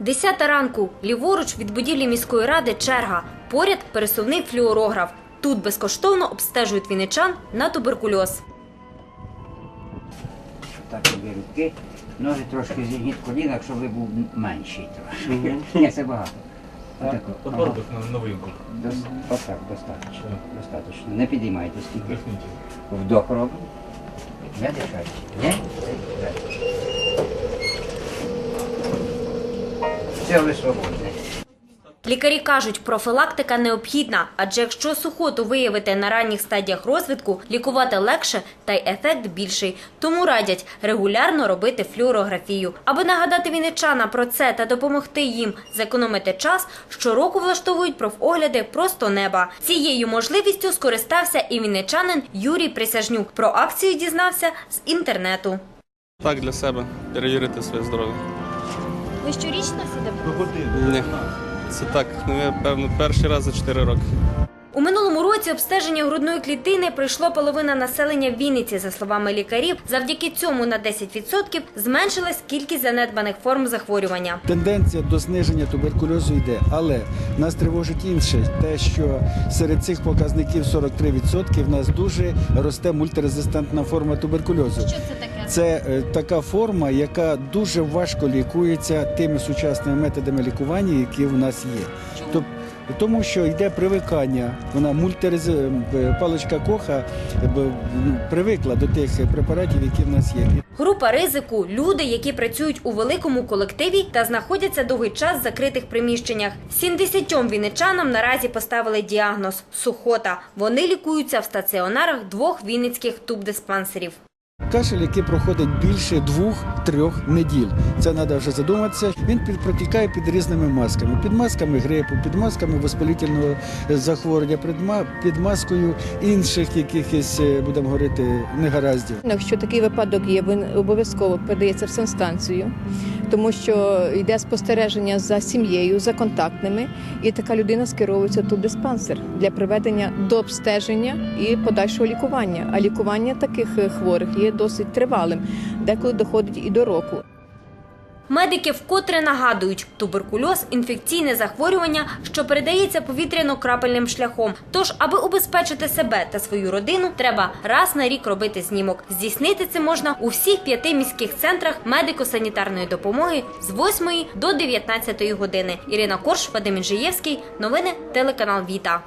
Десята ранку. Ліворуч від будівлі міської ради черга. Поряд пересувний флюорограф. Тут безкоштовно обстежують вінничан на туберкульоз. Так обі руки, ноги трошки зігніть коліна, якщо ви був менший трошки. Ні, це багато. Отако. Подбородок на новинку. Отак, достатньо. Достатньо. Не підіймайте стільки. Вдох робимо. Не дихайте. Ні? Так. Все. Лікарі кажуть, профілактика необхідна, адже якщо сухоту виявити на ранніх стадіях розвитку, лікувати легше та й ефект більший. Тому радять регулярно робити флюорографію. Аби нагадати вінничанам про це та допомогти їм зекономити час, щороку влаштовують профогляди просто неба. Цією можливістю скористався і вінничанин Юрій Присяжнюк. Про акцію дізнався з інтернету. Так, для себе перевірити своє здоров'я. Ви щорічно сюди? Ні. Це так, ну я певно перший раз за 4 роки. У минулому році обстеження грудної клітини пройшло половина населення Вінниці. За словами лікарів, завдяки цьому на 10% зменшилась кількість занедбаних форм захворювання. Тенденція до зниження туберкульозу йде, але нас тривожить інше, те, що серед цих показників 43% в нас дуже росте мультирезистентна форма туберкульозу. Що це? Це е, така форма, яка дуже важко лікується тими сучасними методами лікування, які в нас є. Тому що йде привикання, вона мультирез... е, паличка коха е, б- м, привикла до тих препаратів, які в нас є. Група ризику люди, які працюють у великому колективі та знаходяться довгий час в закритих приміщеннях. 70 вінничанам наразі поставили діагноз сухота. Вони лікуються в стаціонарах двох вінницьких тубдиспансерів. Кашель, який проходить більше двох-трьох неділь. Це треба вже задуматися. Він протікає під різними масками. Під масками грипу, під масками воспалительного захворювання, під, маскою інших якихось, е, будемо говорити, негараздів. Якщо такий випадок є, він обов'язково передається в санстанцію, тому що йде спостереження за сім'єю, за контактними, і така людина скеровується тут диспансер для проведення дообстеження і подальшого лікування. А лікування таких е, хворих є досить тривалим, деколи доходить і до року. Медики вкотре нагадують, туберкульоз – інфекційне захворювання, що передається повітряно-крапельним шляхом. Тож, аби убезпечити себе та свою родину, треба раз на рік робити знімок. Здійснити це можна у всіх п'яти міських центрах медико-санітарної допомоги з 8 до 19 години. Ірина Корш, Вадим Інжиєвський. Новини телеканал Віта.